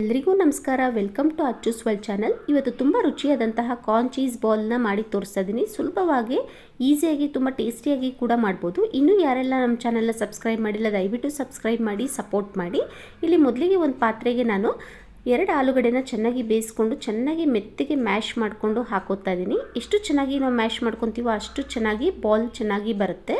ಎಲ್ರಿಗೂ ನಮಸ್ಕಾರ. Welcome to ಅಚ್ಚು ಸ್ವಲ್ ಚಾನಲ್ ಇವತ್ತು ತುಂಬ ರುಚಿಯಾದಂತಹ ಕಾರ್ನ್ ಚೀಸ್ ಬಾಲ್ನ ಮಾಡಿ ತೋರಿಸ್ತಾ ಇದ್ದೀನಿ ಸುಲಭವಾಗಿ, ಈಸಿಯಾಗಿ, ತುಂಬ ಟೇಸ್ಟಿಯಾಗಿ ಕೂಡ ಮಾಡ್ಬೋದು. ಇನ್ನೂ ಯಾರೆಲ್ಲ ನಮ್ಮ ಚಾನಲ್ನ ಸಬ್ಸ್ಕ್ರೈಬ್ ಮಾಡಿಲ್ಲ, ದಯವಿಟ್ಟು ಸಬ್ಸ್ಕ್ರೈಬ್ ಮಾಡಿ ಸಪೋರ್ಟ್ ಮಾಡಿ. ಇಲ್ಲಿ ಮೊದಲಿಗೆ ಒಂದು ಪಾತ್ರೆಗೆ ನಾನು ಎರಡು ಆಲೂಗಡ್ಡೆನ ಚೆನ್ನಾಗಿ ಬೇಯಿಸ್ಕೊಂಡು ಚೆನ್ನಾಗಿ ಮೆತ್ತಗೆ ಮ್ಯಾಶ್ ಮಾಡಿಕೊಂಡು ಹಾಕೋತಾ ಇದ್ದೀನಿ ಎಷ್ಟು ಚೆನ್ನಾಗಿ ನಾವು ಮ್ಯಾಶ್ ಮಾಡ್ಕೊತೀವೋ ಅಷ್ಟು ಚೆನ್ನಾಗಿ ಬಾಲ್ ಚೆನ್ನಾಗಿ ಬರುತ್ತೆ.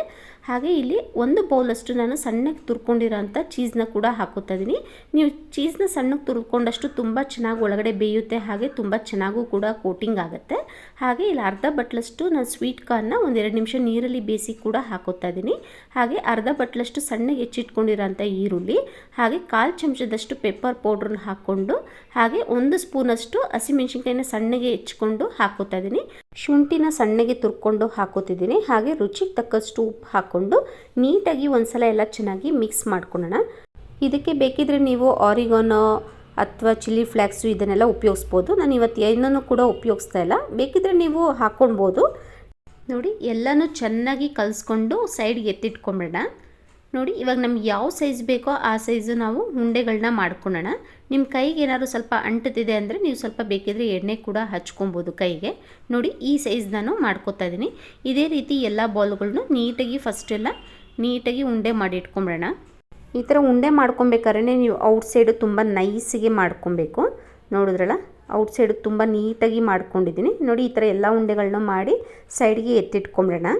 ಹಾಗೆ ಇಲ್ಲಿ ಒಂದು ಬೌಲಷ್ಟು ನಾನು ಸಣ್ಣಗೆ ತುರ್ಕೊಂಡಿರೋಂಥ ಚೀಸ್ನ ಕೂಡ ಹಾಕೋತಾ ಇದ್ದೀನಿ ನೀವು ಚೀಸ್ನ ಸಣ್ಣಗೆ ತುರ್ಕೊಂಡಷ್ಟು ತುಂಬ ಚೆನ್ನಾಗಿ ಒಳಗಡೆ ಬೇಯುತ್ತೆ, ಹಾಗೆ ತುಂಬ ಚೆನ್ನಾಗೂ ಕೂಡ ಕೋಟಿಂಗ್ ಆಗುತ್ತೆ. ಹಾಗೆ ಇಲ್ಲಿ ಅರ್ಧ ಬಟ್ಲಷ್ಟು ನಾನು ಸ್ವೀಟ್ ಕಾರ್ನ ಒಂದೆರಡು ನಿಮಿಷ ನೀರಲ್ಲಿ ಬೇಯಿಸಿ ಕೂಡ ಹಾಕೋತಾ ಇದ್ದೀನಿ ಹಾಗೆ ಅರ್ಧ ಬಟ್ಲಷ್ಟು ಸಣ್ಣಗೆ ಹೆಚ್ಚಿಟ್ಕೊಂಡಿರೋಂಥ ಈರುಳ್ಳಿ, ಹಾಗೆ ಕಾಲು ಚಮಚದಷ್ಟು ಪೆಪ್ಪರ್ ಪೌಡ್ರನ್ನ ಹಾಕ್ಕೊಂಡು ಹಾಗೆ ಒಂದು ಸ್ಪೂನಷ್ಟು ಹಸಿಮೆಣ್ಸಿನ್ಕಾಯಿನ ಸಣ್ಣಗೆ ಹೆಚ್ಕೊಂಡು ಹಾಕೋತಾ ಇದ್ದೀನಿ. ಶುಂಠಿನ ಸಣ್ಣಗೆ ತುರ್ಕೊಂಡು ಹಾಕೋತಿದ್ದೀನಿ ಹಾಗೆ ರುಚಿಗೆ ತಕ್ಕಷ್ಟು ಉಪ್ಪು ಹಾಕ್ಕೊಂಡು ನೀಟಾಗಿ ಒಂದ್ಸಲ ಎಲ್ಲ ಚೆನ್ನಾಗಿ ಮಿಕ್ಸ್ ಮಾಡ್ಕೊಳ್ಳೋಣ. ಇದಕ್ಕೆ ಬೇಕಿದ್ರೆ ನೀವು ಆರಿಗಾನೋ ಅಥವಾ ಚಿಲ್ಲಿ ಫ್ಲ್ಯಾಕ್ಸು ಇದನ್ನೆಲ್ಲ ಉಪಯೋಗಿಸ್ಬೋದು. ನಾನು ಇವತ್ತು ಏನನ್ನು ಕೂಡ ಉಪಯೋಗಿಸ್ತಾ ಇಲ್ಲ. ಬೇಕಿದ್ರೆ ನೀವು ಹಾಕ್ಕೊಳ್ಬೋದು. ನೋಡಿ, ಎಲ್ಲನೂ ಚೆನ್ನಾಗಿ ಕಲಿಸ್ಕೊಂಡು ಸೈಡ್ಗೆ ಎತ್ತಿಟ್ಕೊಂಬಿಡೋಣ. ನೋಡಿ, ಇವಾಗ ನಮ್ಗೆ ಯಾವ ಸೈಜ್ ಬೇಕೋ ಆ ಸೈಜು ನಾವು ಉಂಡೆಗಳನ್ನ ಮಾಡ್ಕೊಳ್ಳೋಣ. ನಿಮ್ಮ ಕೈಗೆ ಏನಾದ್ರು ಸ್ವಲ್ಪ ಅಂಟುತ್ತಿದೆ ಅಂದರೆ ನೀವು ಸ್ವಲ್ಪ ಬೇಕಿದ್ರೆ ಎಣ್ಣೆ ಕೂಡ ಹಚ್ಕೊಬೋದು ಕೈಗೆ. ನೋಡಿ, ಈ ಸೈಜ್ ನಾನು ಮಾಡ್ಕೋತಾ ಇದ್ದೀನಿ. ಇದೇ ರೀತಿ ಎಲ್ಲ ಬಾಲ್ಗಳನ್ನೂ ನೀಟಾಗಿ ಫಸ್ಟ್ ಎಲ್ಲ ನೀಟಾಗಿ ಉಂಡೆ ಮಾಡಿ ಇಟ್ಕೊಂಬಿಡೋಣ. ಈ ಥರ ಉಂಡೆ ಮಾಡ್ಕೊಬೇಕಾದ್ರೆ ನೀವು ಔಟ್ ಸೈಡು ತುಂಬ ನೈಸಿಗೆ ಮಾಡ್ಕೊಬೇಕು. ನೋಡಿದ್ರಲ್ಲ ಔಟ್ ಸೈಡು ತುಂಬ ನೀಟಾಗಿ ಮಾಡ್ಕೊಂಡಿದ್ದೀನಿ. ನೋಡಿ, ಈ ಥರ ಎಲ್ಲ ಉಂಡೆಗಳನ್ನ ಮಾಡಿ ಸೈಡ್ಗೆ ಎತ್ತಿಟ್ಕೊಂಬಿಡೋಣ.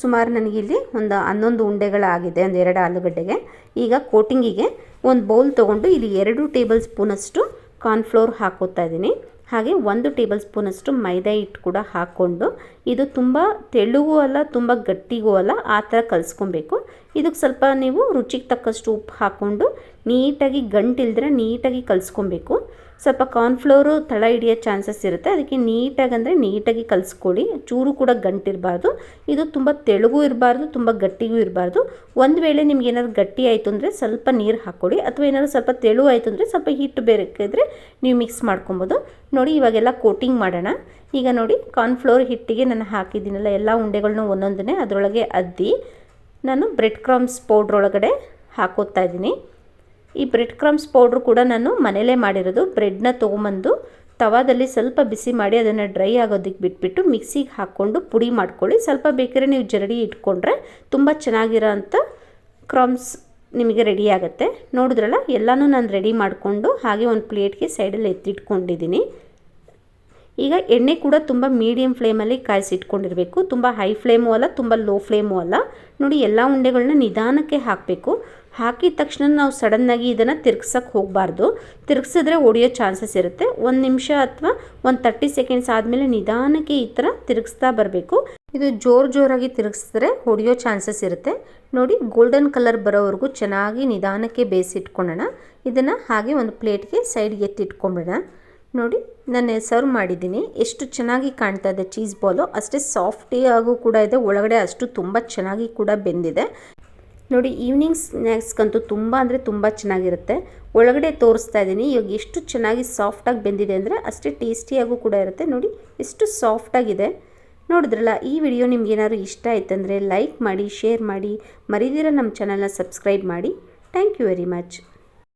ಸುಮಾರು ನನಗಿಲ್ಲಿ ಒಂದು ಹನ್ನೊಂದು ಉಂಡೆಗಳಾಗಿದೆ, ಒಂದು ಎರಡು ಆಲೂಗಡ್ಡೆಗೆ. ಈಗ ಕೋಟಿಂಗಿಗೆ ಒಂದು ಬೌಲ್ ತೊಗೊಂಡು ಇಲ್ಲಿ ಎರಡು ಟೇಬಲ್ ಸ್ಪೂನಷ್ಟು ಕಾರ್ನ್ಫ್ಲೋರ್ ಹಾಕೋತಾ ಇದ್ದೀನಿ. ಹಾಗೆ ಒಂದು ಟೇಬಲ್ ಸ್ಪೂನಷ್ಟು ಮೈದಾ ಹಿಟ್ಟು ಕೂಡ ಹಾಕ್ಕೊಂಡು, ಇದು ತುಂಬ ತೆಳುಗೂ ಅಲ್ಲ, ತುಂಬ ಗಟ್ಟಿಗೂ ಅಲ್ಲ, ಆ ಥರ ಕಲಿಸ್ಕೊಬೇಕು. ಇದಕ್ಕೆ ಸ್ವಲ್ಪ ನೀವು ರುಚಿಗೆ ತಕ್ಕಷ್ಟು ಉಪ್ಪು ಹಾಕ್ಕೊಂಡು ನೀಟಾಗಿ ಗಂಟಿಲ್ದ್ರೆ ನೀಟಾಗಿ ಕಲಿಸ್ಕೊಬೇಕು. ಸ್ವಲ್ಪ ಕಾರ್ನ್ಫ್ಲೋರು ತಳ ಹಿಡಿಯೋ ಚಾನ್ಸಸ್ ಇರುತ್ತೆ. ಅದಕ್ಕೆ ನೀಟಾಗಿ ಅಂದರೆ ನೀಟಾಗಿ ಕಲಿಸ್ಕೊಳ್ಳಿ. ಚೂರು ಕೂಡ ಗಂಟಿರಬಾರ್ದು. ಇದು ತುಂಬ ತೆಳುಗೂ ಇರಬಾರ್ದು, ತುಂಬ ಗಟ್ಟಿಗೂ ಇರಬಾರ್ದು. ಒಂದು ವೇಳೆ ನಿಮ್ಗೆ ಏನಾದ್ರು ಗಟ್ಟಿ ಆಯಿತು ಅಂದರೆ ಸ್ವಲ್ಪ ನೀರು ಹಾಕ್ಕೊಡಿ. ಅಥವಾ ಏನಾದ್ರು ಸ್ವಲ್ಪ ತೆಳು ಆಯಿತು ಅಂದರೆ ಸ್ವಲ್ಪ ಹಿಟ್ಟು ಬೇರೆಕ್ಕಿದ್ರೆ ನೀವು ಮಿಕ್ಸ್ ಮಾಡ್ಕೊಬೋದು. ನೋಡಿ, ಇವಾಗೆಲ್ಲ ಕೋಟಿಂಗ್ ಮಾಡೋಣ. ಈಗ ನೋಡಿ, ಕಾರ್ನ್ಫ್ಲೋರ್ ಹಿಟ್ಟಿಗೆ ನಾನು ಹಾಕಿದ್ದೀನಲ್ಲ, ಎಲ್ಲ ಉಂಡೆಗಳನ್ನೂ ಒಂದೊಂದನ್ನೇ ಅದರೊಳಗೆ ಅದ್ದಿ. ನಾನು ಬ್ರೆಡ್ ಕ್ರಮ್ಸ್ ಪೌಡ್ರ್ ಒಳಗಡೆ ಹಾಕೋತಾ ಇದ್ದೀನಿ. ಈ ಬ್ರೆಡ್ ಕ್ರಮ್ಸ್ ಪೌಡ್ರ್ ಕೂಡ ನಾನು ಮನೇಲೇ ಮಾಡಿರೋದು. ಬ್ರೆಡ್ನ ತೊಗೊಂಬಂದು ತವಾದಲ್ಲಿ ಸ್ವಲ್ಪ ಬಿಸಿ ಮಾಡಿ ಅದನ್ನು ಡ್ರೈ ಆಗೋದಕ್ಕೆ ಬಿಟ್ಬಿಟ್ಟು ಮಿಕ್ಸಿಗೆ ಹಾಕ್ಕೊಂಡು ಪುಡಿ ಮಾಡ್ಕೊಳ್ಳಿ. ಸ್ವಲ್ಪ ಬೇಕಾದ್ರೆ ನೀವು ಜರಡಿ ಇಟ್ಕೊಂಡ್ರೆ ತುಂಬ ಚೆನ್ನಾಗಿರೋ ಅಂಥ ಕ್ರಮ್ಸ್ ನಿಮಗೆ ರೆಡಿ ಆಗುತ್ತೆ. ನೋಡಿದ್ರಲ್ಲ? ಎಲ್ಲನೂ ನಾನು ರೆಡಿ ಮಾಡಿಕೊಂಡು ಹಾಗೆ ಒಂದು ಪ್ಲೇಟ್ಗೆ ಸೈಡಲ್ಲಿ ಎತ್ತಿಟ್ಕೊಂಡಿದ್ದೀನಿ ಈಗ ಎಣ್ಣೆ ಕೂಡ ತುಂಬ ಮೀಡಿಯಮ್ ಫ್ಲೇಮಲ್ಲಿ ಕಾಯಿಸಿಟ್ಕೊಂಡಿರಬೇಕು. ತುಂಬ ಹೈ ಫ್ಲೇಮು ಅಲ್ಲ, ತುಂಬ ಲೋ ಫ್ಲೇಮು ಅಲ್ಲ. ನೋಡಿ, ಎಲ್ಲ ಉಂಡೆಗಳನ್ನ ನಿಧಾನಕ್ಕೆ ಹಾಕಬೇಕು. ಹಾಕಿದ ತಕ್ಷಣ ನಾವು ಸಡನ್ನಾಗಿ ಇದನ್ನು ತಿರ್ಗ್ಸಕ್ಕೆ ಹೋಗಬಾರ್ದು. ತಿರ್ಗಿಸಿದ್ರೆ ಒಡೆಯೋ ಚಾನ್ಸಸ್ ಇರುತ್ತೆ. ಒಂದು ನಿಮಿಷ ಅಥವಾ ಒಂದು ತರ್ಟಿ ಸೆಕೆಂಡ್ಸ್ ಆದಮೇಲೆ ನಿಧಾನಕ್ಕೆ ಈ ಥರ ತಿರುಗಿಸ್ತಾ ಬರಬೇಕು. ಇದು ಜೋರು ಜೋರಾಗಿ ತಿರುಗಿಸಿದ್ರೆ ಹೊಡೆಯೋ ಚಾನ್ಸಸ್ ಇರುತ್ತೆ. ನೋಡಿ ಗೋಲ್ಡನ್ ಕಲರ್ ಬರೋವರೆಗೂ ಚೆನ್ನಾಗಿ ನಿಧಾನಕ್ಕೆ ಬೇಯಿಸಿಟ್ಕೊಳ್ಳೋಣ. ಇದನ್ನು ಹಾಗೆ ಒಂದು ಪ್ಲೇಟ್ಗೆ ಸೈಡ್ಗೆ ಎತ್ತಿಟ್ಕೊಂಬಿಡೋಣ. ನೋಡಿ, ನಾನು ಸರ್ವ್ ಮಾಡಿದ್ದೀನಿ. ಎಷ್ಟು ಚೆನ್ನಾಗಿ ಕಾಣ್ತಾ ಇದೆ ಚೀಸ್ ಬಾಲು. ಅಷ್ಟೇ ಸಾಫ್ಟಿಯಾಗೂ ಕೂಡ ಇದೆ. ಒಳಗಡೆ ಅಷ್ಟು ತುಂಬ ಚೆನ್ನಾಗಿ ಕೂಡ ಬೆಂದಿದೆ. ನೋಡಿ, ಈವ್ನಿಂಗ್ ಸ್ನ್ಯಾಕ್ಸ್ಗಂತೂ ತುಂಬ ಅಂದರೆ ತುಂಬ ಚೆನ್ನಾಗಿರುತ್ತೆ. ಒಳಗಡೆ ತೋರಿಸ್ತಾ ಇದ್ದೀನಿ ಇವಾಗ ಎಷ್ಟು ಚೆನ್ನಾಗಿ ಸಾಫ್ಟಾಗಿ ಬೆಂದಿದೆ ಅಂದರೆ ಅಷ್ಟೇ ಟೇಸ್ಟಿಯಾಗೂ ಕೂಡ ಇರುತ್ತೆ. ನೋಡಿ, ಎಷ್ಟು ಸಾಫ್ಟಾಗಿದೆ ನೋಡಿದ್ರಲ್ಲ, ಈ ವಿಡಿಯೋ ನಿಮ್ಗೇನಾದ್ರು ಇಷ್ಟ ಆಯ್ತಂದರೆ ಲೈಕ್ ಮಾಡಿ, ಶೇರ್ ಮಾಡಿ. ಮರಿದಿರ ನಮ್ಮ ಚಾನಲ್ನ ಸಬ್ಸ್ಕ್ರೈಬ್ ಮಾಡಿ. Thank you very much.